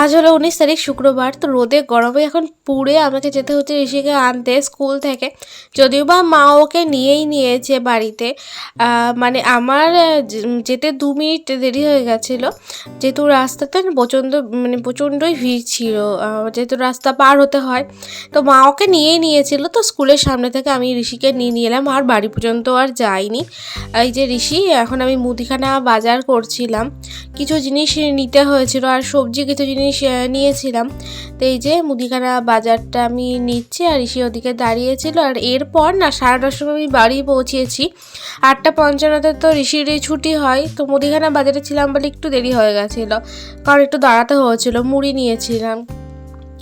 আজ হলো উনিশ তারিখ, শুক্রবার। তো রোদে গরমে এখন পুড়ে আমাকে যেতে হচ্ছে ঋষিকে আনতে স্কুল থেকে। যদিও বা মা ওকে নিয়েই নিয়েছে বাড়িতে মানে আমার যেতে দু মিনিট দেরি হয়ে গেছিল। যেহেতু রাস্তাতে প্রচণ্ড মানে প্রচণ্ডই ভিড় ছিল যেহেতু রাস্তা পার হতে হয়। তো মা ওকে নিয়েই নিয়েছিল, তো স্কুলের সামনে থেকে আমি ঋষিকে নিয়ে নিয়ে এলাম আর বাড়ি পর্যন্ত আর যাইনি। এই যে ঋষি, এখন আমি মুদিখানা বাজার করছিলাম। কিছু জিনিস নিতে হয়েছিল, আর সবজি কিছু জিনিস আহ, নিয়েছিলাম। তো এই যে মুদিখানা বাজারটা আমি নিচ্ছি আর ঋষি ওদিকে দাঁড়িয়েছিল আর এরপর না সাড়ে দশটার সময় আমি বাড়ি পৌঁছেছি। আটটা পঞ্চান্নতে তো ঋষির ছুটি হয়। তো মুদিখানা বাজারে ছিলাম বলে একটু দেরি হয়ে গেছিল। কারণ একটু দাঁড়াতে হয়েছিল মুড়ি নিয়েছিলাম।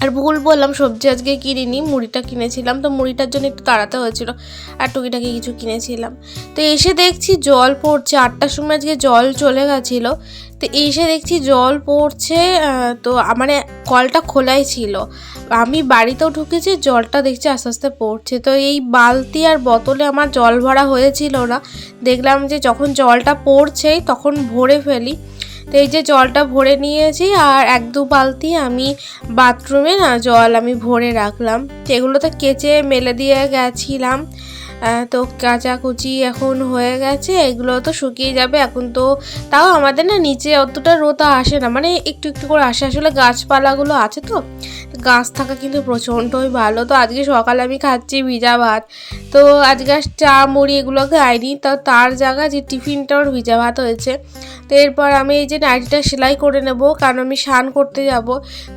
আর ভুল বললাম সবজি আজকে কিনিনি মুড়িটা কিনেছিলাম। তো মুড়িটার জন্য একটু তাড়াতে হয়েছিল আর টুকিটাকি কিছু কিনেছিলাম। তো এসে দেখছি জল পড়ছে। আটটার সময় আজকে জল চলে গেছিল। তো এসে দেখছি জল পড়ছে তো মানে কলটা খোলাই ছিল। আমি বাড়িতেও ঢুকেছি, জলটা দেখছি আস্তে আস্তে পড়ছে। তো এই বালতি আর বোতলে আমার জল ভরা হয়েছিল না। দেখলাম যে যখন জলটা পড়ছেই তখন ভরে ফেলি। তো এই যে জলটা ভরে নিয়েছি আর এক দু বালতি আমি বাথরুমে না জল আমি ভরে রাখলাম। সেগুলো তো কেচে মেলে দিয়ে গেছিলাম। তো কাচাকুচি এখন হয়ে গেছে, এগুলো তো শুকিয়ে যাবে, এখন তো তাও আমাদের না নিচে অতটা রোদ আসে না মানে একটু একটু করে আসে, আসলে গাছপালাগুলো আছে তো গাছ থাকা কিন্তু প্রচণ্ডই ভালো, তো আজকে সকালে আমি খাচ্ছি ভিজা ভাত, তো আজকে চা, মুড়ি এগুলো খাইনি, তো তার জায়গা যে টিফিনটা ওর ভিজা ভাত হয়েছে, তো এরপর আমি এই যে নাইটিটা সেলাই করে নেব, কারণ আমি স্নান করতে যাব,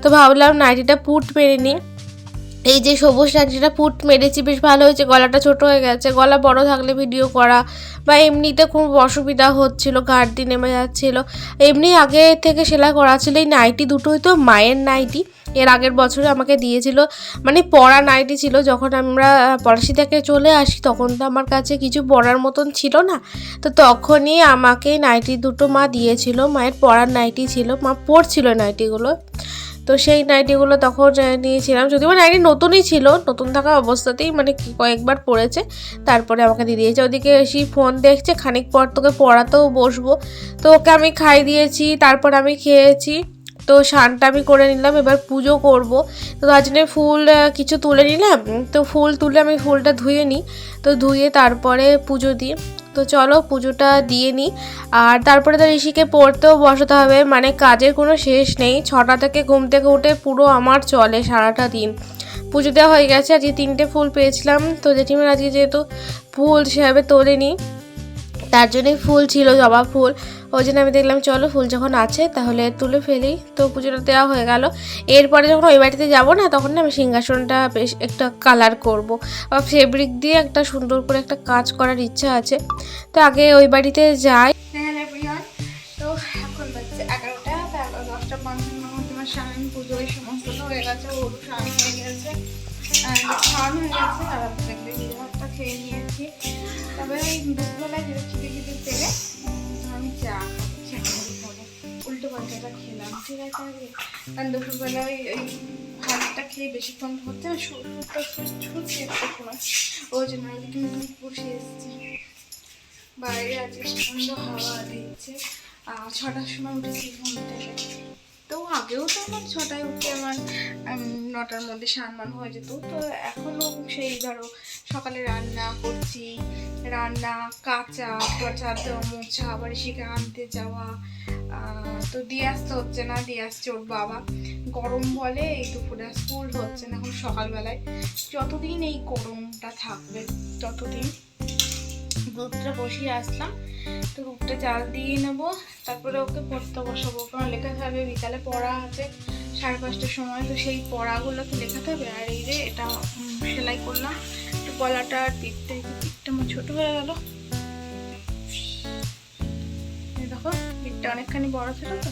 তো ভাবলাম নাইটিটা পুট মেরে নিই এই যে সবুজ নাইটিটা পুট মেরেছি, বেশ ভালো হয়েছে, গলাটা ছোট হয়ে গেছে, গলা বড় থাকলে ভিডিও করা বা এমনিতে খুব অসুবিধা হচ্ছিল ঘাটতি নেমে যাচ্ছিল। এমনি আগে থেকে সেলাই করা ছিল, এই নাইটি দুটোই তো মায়ের নাইটি। এর আগের বছরে আমাকে দিয়েছিল মানে পড়া নাইটি ছিল, যখন আমরা পলাশি থেকে চলে আসি, তখন তো আমার কাছে কিছু পড়ার মতন ছিল না। তো তখনই আমাকে নাইটি দুটো মা দিয়েছিল, মায়ের পড়ার নাইটি ছিল, মা পরছিল নাইটিগুলো। তো সেই নাইটিগুলো তখন নিয়েছিলাম। যদিও নাইটি নতুনই ছিল, নতুন থাকা অবস্থাতেই মানে কয়েকবার পড়েছে তারপরে আমাকে দিয়ে দিয়েছে। ওদিকে এসে ফোন দেখছে, খানিক পর তোকে পড়াতেও বসবো। তো ওকে আমি খাই দিয়েছি, তারপর আমি খেয়েছি। তো স্নানটা আমি করে নিলাম, এবার পুজো করব। তো তার জন্য ফুল কিছু তুলে নিলাম। তো ফুল তুলে আমি ফুলটা ধুয়ে নিই। তো ধুয়ে তারপরে পুজো দিই। তো চলো পুজোটা দিয়ে নিই। আর তারপরে তো ঋষিকে পড়তেও বসাতে হবে মানে কাজের কোনো শেষ নেই। ছটা থেকে ঘুম থেকে উঠে পুরো আমার চলে সারাটা দিন। পুজো দেওয়া হয়ে গেছে, আজকে তিনটে ফুল পেয়েছিলাম। তো জেঠিমার আজকে যেহেতু ফুল সেভাবে তোলেনি, তার জন্যই ফুল ছিল, জবা ফুল। ওই জন্য আমি দেখলাম, চলো ফুল যখন আছে তাহলে তুলে ফেলি। তো পুজোটা দেওয়া হয়ে গেল। এরপরে যখন ওই বাড়িতে যাব না, তখন না আমি সিংহাসনটা বেশ একটা কালার করব। বা ফেব্রিক দিয়ে একটা সুন্দর করে একটা কাজ করার ইচ্ছা আছে। তো আগে ওই বাড়িতে যাই। তো তবে খিদে খিদে পেলে আমি চা উল্টো পাল্টাটা খেলাম, ঠিক আছে? আগে কারণ দুপুরবেলা ওই ওই ভাতটা খেয়ে বেশিক্ষণ না সুরটা ছুটছে একটা সময় ওই জন্য আমি কিন্তু বসে এসেছি। বাইরে আজকে প্রচণ্ড হাওয়া দিচ্ছে। আর ছটার সময় উঠেছি ঘুম তো আগেও তো আমার ছটায় উঠে আমার নটার মধ্যে সানমান হয়ে যেত। তো এখনও সেই ধরো সকালে রান্না করছি রান্না, কাঁচা চার দেওয়া মোছা আবার শিখে আনতে যাওয়া তো দিয়ে আসতে হচ্ছে না, দিয়ে আসছে ওর বাবা। গরম বলে এই দুপুরে স্কুল হচ্ছে না এখন সকালবেলায়। যতদিন এই গরমটা থাকবে, ততদিন দুধটা বসিয়ে আসলাম, তো দুধটা জাল দিয়ে নেব, তারপরে ওকে পড়তে বসাবো, কারণ লেখা থাকবে বিকালে, পড়া আছে সাড়ে পাঁচটার সময়, তো সেই পড়াগুলোকে লেখাতে হবে, আর এই যে এটা সেলাই করলাম। গলাটা আর পিঠটা আমার ছোটো হয়ে গেল। দেখো, পিঠটা অনেকখানি বড় ছিল তো।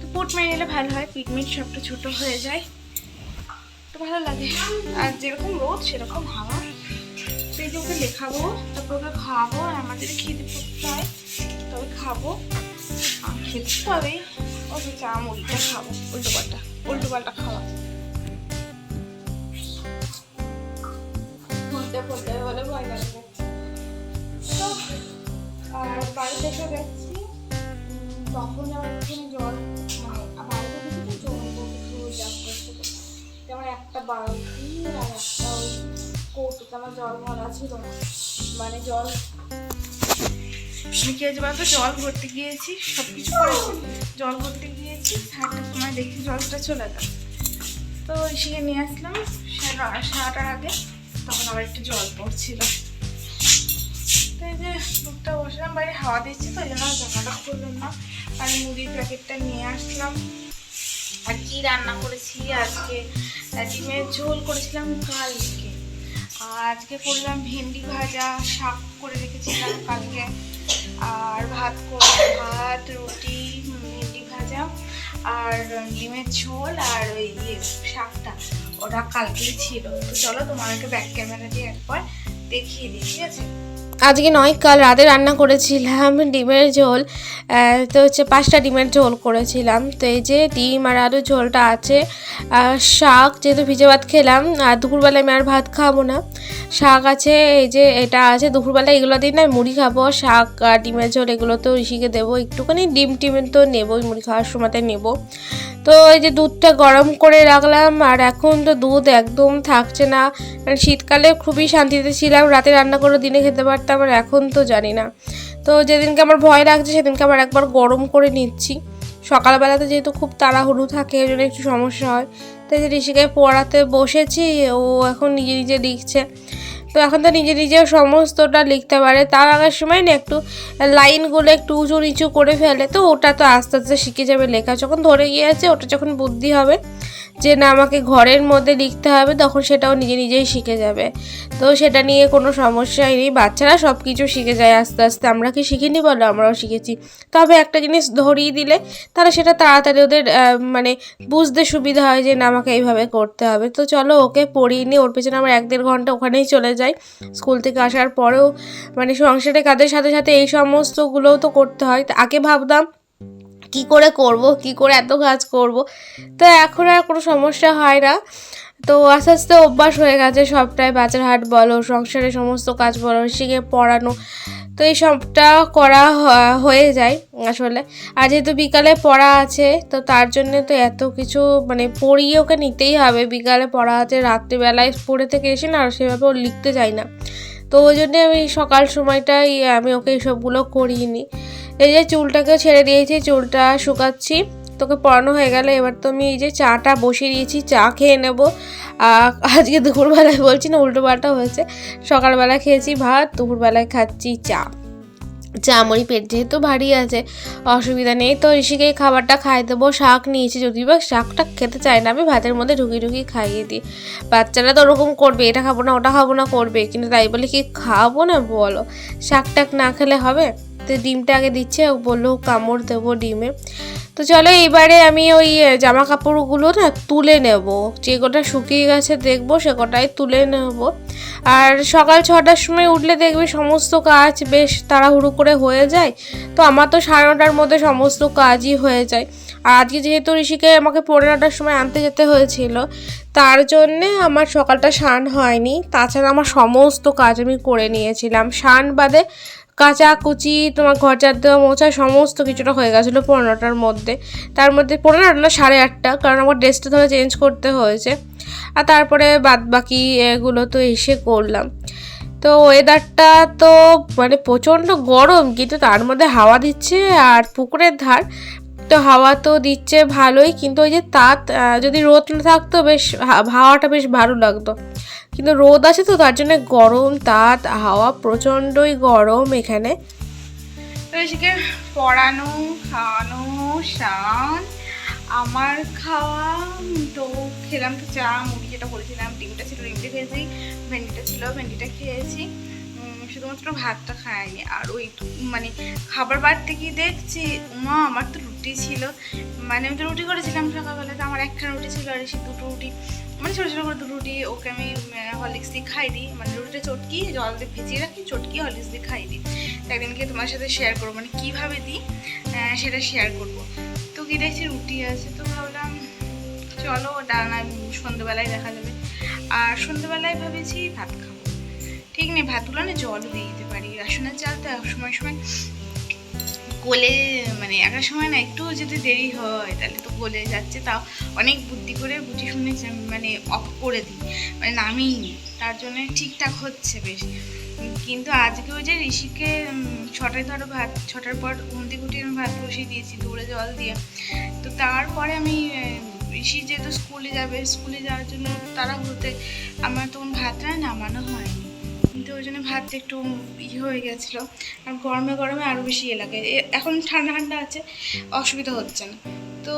তো পুট মেরে নিলে ভালো হয় পিট মিট সবটা ছোটো হয়ে যায়। তো ভালো লাগে। আর যেরকম রোদ, সেরকম হাওয়া। সেই যে ওকে লেখাবো তারপর ওকে খাওয়াবো, আর আমাদের খেতে পড়তে হয় তবে খাব। আর খেতে তো হবেই। ওকে চা মুড়িটা খাব, উল্টো পাল্টা উল্টো পাল্টা খাওয়া। করতে ভয় লাগবে। আর বাড়িতে গেছি তখন জল মানে একটা একটা জল ভরা মানে জল কি হয়েছে বলতো, জল ভরতে গিয়েছি সব কিছু করেছি। জল ভরতে গিয়েছি সারটা সময় দেখি জলটা চলে গেল। তো এসে নিয়ে আসলাম, সারা আসার আগে। তখন আবার একটু জল পড়ছিল। তো এই যে দুধটা বসলাম, বাইরে হাওয়া দিচ্ছি তো জন্য জামাটা খুললাম না। আর মুড়ির প্যাকেটটা নিয়ে আসলাম। আর কি রান্না করেছি? আজকে ডিমের ঝোল করেছিলাম কালকে। আজকে করলাম ভেন্ডি ভাজা, শাক করে রেখেছিলাম কালকে। আর ভাত ভাত, রুটি, ভেন্ডি ভাজা, আর ডিমের ঝোল, আর ওই ইয়ে শাকটা। ওটা কালকেই ছিল। তো চলো তোমাদেরকে ব্যাক ক্যামেরা দিয়ে একবার দেখিয়ে দিই ঠিক আছে? আজকে নয়, কাল রাতে রান্না করেছিলাম ডিমের ঝোল তো হচ্ছে পাঁচটা ডিমের ঝোল করেছিলাম। তো এই যে ডিম আর আলু ঝোলটা আছে, আর শাক যেহেতু ভিজে ভাত খেলাম, আর দুপুরবেলায় আমি আর ভাত খাব না। শাক আছে, এই যে এটা আছে দুপুরবেলা এগুলো দিন না মুড়ি খাব। শাক আর ডিমের ঝোল এগুলো তো ঋষিকে দেবো, একটুখানি ডিম টিম তো নেবোই মুড়ি খাওয়ার সময়তে নেব। তো এই যে দুধটা গরম করে রাখলাম, আর এখন তো দুধ একদম থাকছে না। শীতকালে খুবই শান্তিতে ছিলাম, রাতে রান্না করে দিনে খেতে পারতাম আর এখন তো জানি না। তো যেদিনকে আমার ভয় লাগছে, সেদিনকে আবার একবার গরম করে নিচ্ছি। সকালবেলাতে যেহেতু খুব তাড়াহুড়ো থাকে, এই জন্য একটু সমস্যা হয়। তাই যে ঋষিকে পড়াতে বসেছি, ও এখন নিজে নিজে লিখছে। তো এখন তো নিজে নিজে সমস্তটা লিখতে পারে। তার আগের সময় না একটু লাইনগুলো একটু উঁচু নিচু করে ফেলে। তো ওটা তো আস্তে আস্তে শিখে যাবে লেখা। যখন ধরে গিয়েছে, ওটা যখন বুদ্ধি হবে যে না, আমাকে ঘরের মধ্যে লিখতে হবে, তখন সেটাও নিজে নিজেই শিখে যাবে। তো সেটা নিয়ে কোনো সমস্যাই নেই। বাচ্চারা সব কিছু শিখে যায় আস্তে আস্তে। আমরা কি শিখিনি বলো? আমরাও শিখেছি। তবে একটা জিনিস ধরিয়ে দিলে তাহলে সেটা তাড়াতাড়ি ওদের মানে বুঝতে সুবিধা হয় যে না, আমাকে এইভাবে করতে হবে। তো চলো ওকে পড়িয়ে নিয়ে ওর পেছনে আমার এক দেড় ঘণ্টা ওখানেই চলে যাই। স্কুল থেকে আসার পরেও মানে সংসারে কাজের সাথে সাথে এই সমস্তগুলোও তো করতে হয়। আগে ভাবতাম কি করে করব, কি করে এত কাজ করব? তো এখন আর কোনো সমস্যা হয় না। তো আস্তে আস্তে অভ্যাস হয়ে গেছে সবটাই, বাজার হাট বলো, সংসারে সমস্ত কাজ বলো, শিখে পড়ানো। তো এই সবটা করা হয়ে যায় আসলে। আর যেহেতু বিকালে পড়া আছে, তো তার জন্য তো এত কিছু মানে পড়িয়ে ওকে নিতেই হবে। বিকালে পড়া আছে, রাত্রিবেলায় পড়ে থেকে এসে না আর সেভাবে ও লিখতে যায় না। তো ওই জন্যে আমি সকাল সময়টাই আমি ওকে এইসবগুলো করিয়ে নিই। এই যে চুলটাকে ছেড়ে দিয়েছি, চুলটা শুকাচ্ছি। তোকে পড়ানো হয়ে গেলে, এবার তো আমি এই যে চাটা বসিয়ে দিয়েছি, চা খেয়ে নেব। আজকে দুপুরবেলায় বলছি না উল্টো পাল্টা হয়েছে। সকালবেলা খেয়েছি ভাত, দুপুরবেলায় খাচ্ছি চা। চা মুড়ি পেট যেহেতু ভারী আছে, অসুবিধা নেই। তো ঋষিকে খাবারটা খাই দেবো, শাক নিয়েছি যদি বা শাকটা খেতে চায় না, আমি ভাতের মধ্যে ঢুকি ঢুকি খাইয়ে দিই। বাচ্চারা তো ওরকম করবে, এটা খাব না, ওটা খাব না, করবে। কিন্তু তাই বলে কি খাব না বলো? শাক টাক না খেলে হবে? তো ডিমটা আগে দিচ্ছে, ও বলল, কামড় দেবো ডিমে। তো চলো, এবারে আমি ওই জামা কাপড়গুলো না তুলে নেব। যে কটা শুকিয়ে গেছে দেখব, সে কটাই তুলে নেব। আর সকাল ছটার সময় উঠলে দেখবে সমস্ত কাজ বেশ তাড়াহুড়ো করে হয়ে যায়। তো আমার তো সাড়ে নটার মধ্যে সমস্ত কাজই হয়ে যায়। আর আজকে যেহেতু ঋষিকে আমাকে পনেরো নটার সময় আনতে যেতে হয়েছিল, তার জন্যে আমার সকালটা স্নান হয়নি। তাছাড়া আমার সমস্ত কাজ আমি করে নিয়েছিলাম। স্নান বাদে কাঁচা কুচি তোমার ঘর চার দেওয়া, মোছা, সমস্ত কিছুটা হয়ে গেছিল পনেরোটার মধ্যে। তার মধ্যে পনেরোটা না, সাড়ে আটটা, কারণ আমার ড্রেসটা ধরে চেঞ্জ করতে হয়েছে। আর তারপরে বাদ বাকি এগুলো তো এসে করলাম। তো ওয়েদারটা তো মানে প্রচণ্ড গরম, কিন্তু তার মধ্যে হাওয়া দিচ্ছে আর পুকুরের ধার তো হাওয়া তো দিচ্ছে ভালোই, কিন্তু ওই যে তাত যদি রোদ না থাকতো বেশ হাওয়াটা বেশ ভালো লাগতো। কিন্তু রোদ আছে তো, তার জন্য গরম, তাত, হাওয়া প্রচণ্ডই গরম এখানে। এসেকে পড়ানো, খাওয়ানো স্নান আমার খাওয়া, তো খেলাম তো চা, মুড়ি যেটা বলেছিলাম, ডিমটা ছিল, ডিমটা খেয়েছি, ভেন্ডিটা ছিল, ভেন্ডিটা খেয়েছি। শুধুমাত্র ভাতটা খাইনি আর ওই মানে খাবার বাড়তে গিয়ে দেখছি, মা, আমার তো রুটি ছিল। মানে আমি তো রুটি করেছিলাম সকালবেলা তো আমার একটা রুটি ছিল আর এসে দুটো রুটি। মানে ছোটো ছোটো করে দুটো রুটি, ওকে আমি হরলিক্স দিয়ে খাই দিই। মানে রুটিটা চটকি, জল দিয়ে ভিজিয়ে রাখি, চটকি, হরলিক্স দিয়ে খাই দিই। একদিনকে তোমার সাথে শেয়ার করব মানে কীভাবে দিই সেটা শেয়ার করব। তো কি দেখছি, রুটি আছে। তো ভাবলাম, চলো, ডালনা সন্ধ্যেবেলায় দেখা যাবে। আর সন্ধ্যেবেলায় ভেবেছি ভাত খাব। ঠিক নেই ভাতগুলো না জলও দিয়ে দিতে পারি। রাসনের চাল তো এক সময় সময় কোলে মানে একার সময় না একটু যদি দেরি হয়, তাহলে তো কোলে যাচ্ছে। তাও অনেক বুদ্ধি করে বুঝে শুনে মানে অফ করে দিই। মানে নামিয়ে নিই। তার জন্য ঠিকঠাক হচ্ছে বেশ। কিন্তু আজকে ওই যে ঋষিকে ছটায় ধরো ভাত, ছটার পর ঘুমতে ঘুটিয়ে আমি ভাত বসিয়ে দিয়েছি দৌড়ে জল দিয়ে। তো তারপরে আমি ঋষি যেহেতু স্কুলে যাবে, স্কুলে যাওয়ার জন্য তারা হতে আমার তখন ভাতটা নামানো হয়নি। ওই জন্য ভাতটা একটু ইয়ে হয়ে গেছিল। আর গরমে গরমে আরও বেশি ইয়ে লাগে। এখন ঠান্ডা ঠান্ডা আছে, অসুবিধা হচ্ছে না। তো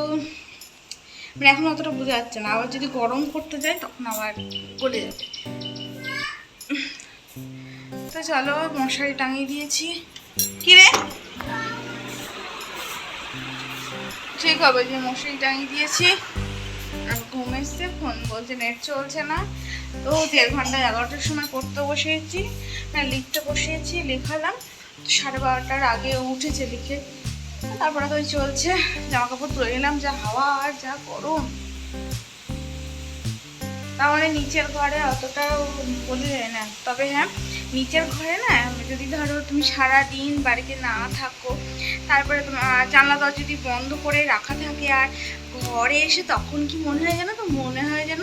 মানে এখন অতটা বোঝা যাচ্ছে না। আবার যদি গরম করতে যায় তখন আবার গলে যাবে। তো চলো, মশারি টাঙিয়ে দিয়েছি। কি রে? ঠিক হবে, যে মশারি টাঙিয়ে দিয়েছি। আর ঘুম এসছে, ফোন বলছে, নেট চলছে না। তো দেড় ঘণ্টা এগারোটার সময় পড়তে বসিয়েছি হ্যাঁ লিখতে বসিয়েছি, লেখালাম। সাড়ে বারোটার আগে উঠেছে লিখে। তারপরে তো চলছে জামা কাপড় তুলে নিলাম, যা হাওয়া আর যা গরম। তাহলে নিচের ঘরে অতটাও বলি যায় না। তবে হ্যাঁ নিচের ঘরে না, যদি ধরো তুমি সারা দিন বাড়িতে না থাকো, তারপরে তোমার জানলা দরজা যদি বন্ধ করে রাখা থাকে আর ঘরে এসে তখন কি মনে হয় জানো তো? মনে হয় যেন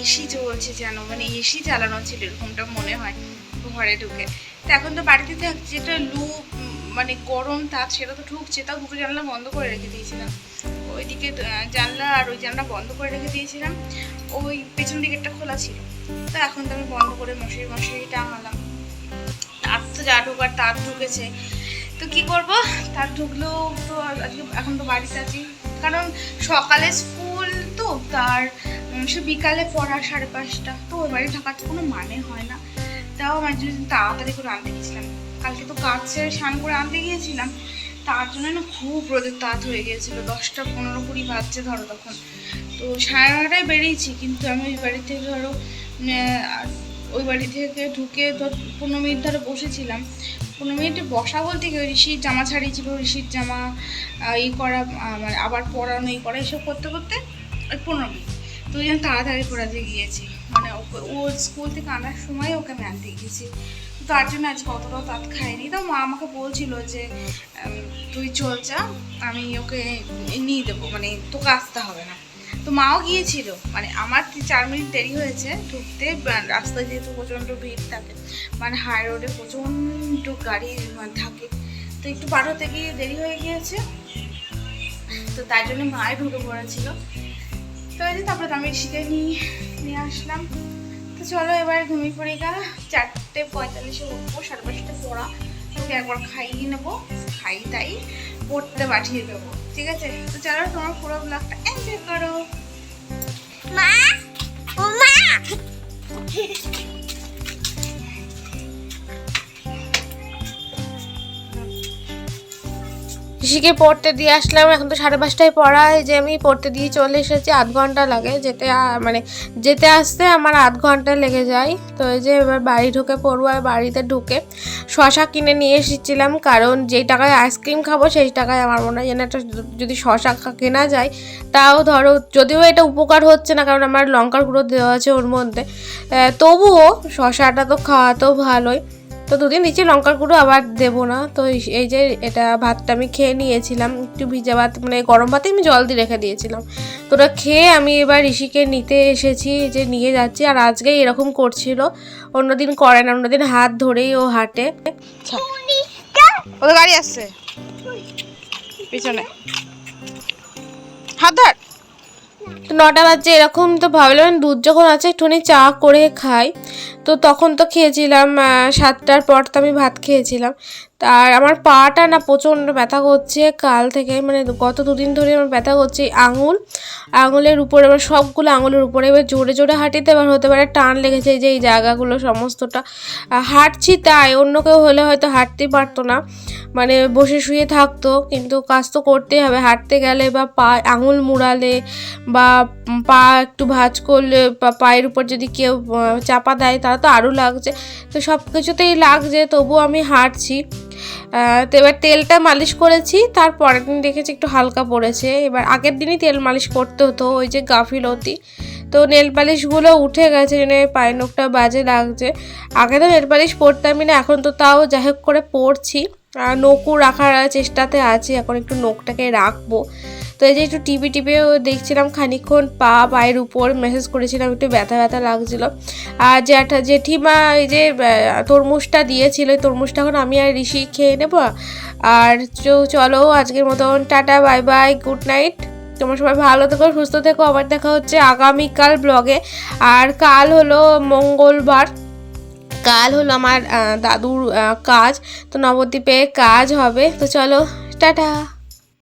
এসি চলছে যেন মানে এসি চালানো ছিল এরকমটা মনে হয় ঘরে ঢুকে। তো এখন তো বাড়িতে থাকছি যেটা লু মানে গরম তাপ সেটা তো ঢুকছে, তাও দুটো জানলা বন্ধ করে রেখে দিয়েছিলাম। ওইদিকে জানলা আর ওই জানলা বন্ধ করে রেখে দিয়েছিলাম, ওই পেছন দিকেরটা খোলা ছিল। তো এখন তো আমি বন্ধ করে মশারি মশারি টাঙালাম। যা ঢোকার তার ঢুকেছে। তো কি করব? তার ঢুকলেও তো আজকে, এখন তো বাড়িতে আছি। কারণ সকালে স্কুল তো, তার সে বিকালে পড়া সাড়ে পাঁচটা। তো ওই বাড়ি থাকার তো কোনো মানে হয় না। তাও আমার জন্য তাড়াতাড়ি করে আনতে গেছিলাম কালকে তো কাজ ছেড়ে স্নান করে আনতে গিয়েছিলাম। তার জন্য না খুব রোদের তাঁত হয়ে গিয়েছিল। দশটা পনেরো কুড়ি বাজছে ধরো তখন। তো সাড়ে নটায় বেরিয়েছি, কিন্তু আমি ওই বাড়ি থেকে ধরো ওই বাড়ি থেকে ঢুকে ধর পনেরো মিনিট ধরে বসেছিলাম। পনেরো মিনিটে বসা বলতে কি ঋষির জামা ছাড়িয়েছিল ঋষির জামা ই করা মানে আবার পরানো, ই করা, এসব করতে করতে ওই পনেরো মিনিট। তো ওই জন্য তাড়াতাড়ি পড়াতে গিয়েছি। মানে ও স্কুল থেকে আনার সময় ওকে আমি আনতে গিয়েছি। তার জন্য আজকে অতটাও তাঁত খাইনি। তো মা আমাকে বলছিল যে তুই চল যা, আমি ওকে নিয়ে দেবো। মানে তোকে আসতে হবে না। তো মাও গিয়েছিল। মানে আমার চার মিনিট দেরি হয়েছে ঢুকতে রাস্তায় যেহেতু প্রচণ্ড ভিড় থাকে মানে হাই রোডে প্রচণ্ড গাড়ি মানে থাকে। তো একটু পার হতে গিয়ে দেরি হয়ে গিয়েছে। তো তার জন্য মায়ে ঢুকে পড়েছিল। তো এই যে তারপরে আমি শিখে নিয়ে নিয়ে আসলাম। তো চলো এবার ঘুমিয়ে পড়ি গা। চারটে পঁয়তাল্লিশে উঠবো, সাড়ে পাঁচটা পড়া। তোকে একবার খাইয়ে নেব, খাই তাই, পড়তে পাঠিয়ে দেবো। ঠিক আছে? তো চলো তোমার পুরো ব্লগটা করো। মা? ও মা? ঋষিকে পড়তে দিয়ে আসলাম। এখন তো সাড়ে পাঁচটায় পড়া যে আমি পড়তে দিয়ে চলে এসেছি, আধ ঘণ্টা লাগে। যেতে মানে যেতে আসতে আমার আধ ঘণ্টা লেগে যায়। তো এই যে এবার বাড়ি ঢুকে পড়ব আর বাড়িতে ঢুকে শশা কিনে নিয়ে এসেছিলাম। কারণ যেই টাকায় আইসক্রিম খাব সেই টাকায় আমার মনে হয় যেন একটা যদি শশা কেনা যায়, তাও ধরো যদিও এটা উপকার হচ্ছে না, কারণ আমার লঙ্কার গুঁড়ো দেওয়া আছে ওর মধ্যে। তবুও শশাটা তো খাওয়াতেও ভালোই। তো দুদিন দিচ্ছি লঙ্কার গুঁড়ো আবার দেবো না। তো এই- যে এটা ভাতটা আমি খেয়ে নিয়েছিলাম একটু ভিজা ভাত মানে গরম ভাতে আমি জল দিয়ে রেখে দিয়েছিলাম। তো ওটা খেয়ে আমি এবার ঋষিকে নিতে এসেছি যে নিয়ে যাচ্ছি আর আজকেই এরকম করছিল। অন্যদিন করে না অন্যদিন হাত ধরেই ও হাঁটে। ওদের গাড়ি আসছে। পিছনে। হাত ধর। নটা বাজছে এরকম তো ভাবলাম দুধ যখন আছে একটুখানি চা করে খাই। তো তখন তো খেয়েছিলাম সাতটার পর তো আমি ভাত খেয়েছিলাম। আর আমার পাটা না প্রচণ্ড ব্যথা করছে কাল থেকে মানে গত দুদিন ধরে আমার ব্যথা করছে আঙুল। আঙুলের উপরে, এবার সবগুলো আঙুলের উপরে, এবার জোরে জোরে হাঁটিতে এবার হতে পারে টান লেগেছে যে এই জায়গাগুলো সমস্তটা। হাঁটছি তাই, অন্য কেউ হলে হয়তো হাঁটতেই পারতো না। মানে বসে শুয়ে থাকতো, কিন্তু কাজ তো করতেই হবে। হাঁটতে গেলে বা পা আঙুল মুড়ালে বা পা একটু ভাঁজ করলে বা পায়ের উপর যদি কেউ চাপা দেয় তাহলে তো আরও লাগছে। তো সব কিছুতেই লাগছে, তবুও আমি হাঁটছি। তো এবার তেলটা মালিশ করেছি, তার পরের দিন দেখেছি একটু হালকা পড়েছে। এবার আগের দিনই তেল মালিশ করতে হতো, ওই যে গাফিলতি। তো নেল পালিশগুলো উঠে গেছে জন্য পায়ের নোখটা বাজে লাগছে। আগে তো নেল পালিশ পরতামই না, এখন তো তাও যাই হোক করে পরছি। নখও রাখার চেষ্টাতে আছি, এখন একটু নখটাকে রাখব। তো এই যে একটু টিভি টিভিও দেখছিলাম খানিকক্ষণ, পা পায়ের উপর মেসেজ করেছিলাম, একটু ব্যথা ব্যথা লাগছিল। আর জ্যাঠা, জেঠিমা এই যে তরমুজটা দিয়েছিল তরমুজটা এখন আমি আর ঋষি খেয়ে নেব। আর চলো আজকের মতন tata bye bye good night তোমরা সবাই ভালো থেকো, সুস্থ থেকো। আবার দেখা হচ্ছে আগামীকাল ব্লগে আর কাল হলো মঙ্গলবার। কাল হলো আমার দাদুর কাজ। তো নবদ্বীপে কাজ হবে। তো চলো, টাটা।